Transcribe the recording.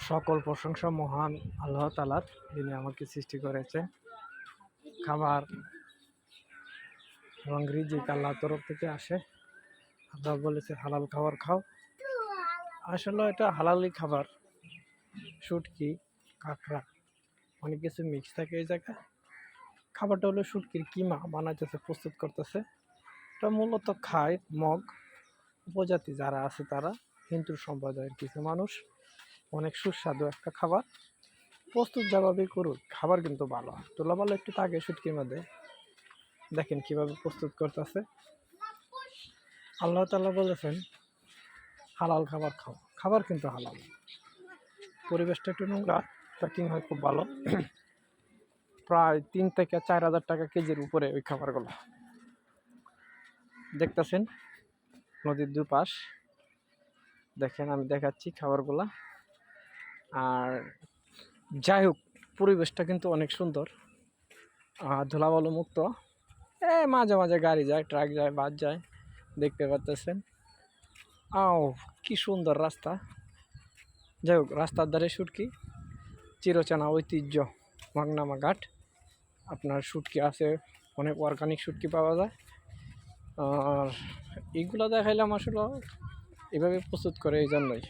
সকল প্রশংসা মহান আল্লাহ তালার যিনি আমাকে সৃষ্টি করেছে। খাবার এবং রিজিক আল্লাহ তরফ থেকে আসে। আল্লাহ বলেছে হালাল খাবার খাও। আসলে এটা হালালি খাবার। শুটকি, কাঁকড়া, অনেক কিছু মিক্স থাকে এই জায়গায়। খাবারটা হলো শুটকির কিমা, বানাইতেছে, প্রস্তুত করতেছে। এটা মূলত খায় মগ। উপজাতি যারা আছে তারা, হিন্দু সম্প্রদায়ের কিছু মানুষ। অনেক সুস্বাদু একটা খাবার। প্রস্তুত যেভাবে করুক খাবার কিন্তু ভালো। তোলা ভালো একটু থাকে শুটকির মধ্যে। দেখেন কীভাবে প্রস্তুত করতেছে। আল্লাহ তাল্লাহ বলেছেন হালাল খাবার খাও। খাবার কিন্তু হালাল। পরিবেশটা একটু নোংরা, প্যাকিং হয় খুব ভালো। প্রায় তিন থেকে চার হাজার টাকা কেজির উপরে ওই খাবারগুলো। দেখতেছেন, নদীর দুপাশ। দেখেন, আমি দেখাচ্ছি খাবারগুলা। আর যাই হোক, পরিবেশটা কিন্তু অনেক সুন্দর। ধুলাবালু মুক্ত। এ, মাঝে মাঝে গাড়ি যায়, ট্রাক যায়, বাস যায়, দেখতে পাচ্তেছেন আও, কি সুন্দর রাস্তা। যাই হোক, রাস্তার ধারে শুটকি চিরচেনা ঐতিহ্য, মাগনামা ঘাট। আপনার শুটকি আছে, অনেক অর্গানিক শুটকি পাওয়া যায়। আর এইগুলো দেখাইলাম আসলে এভাবে প্রস্তুত করে এই জন্যই।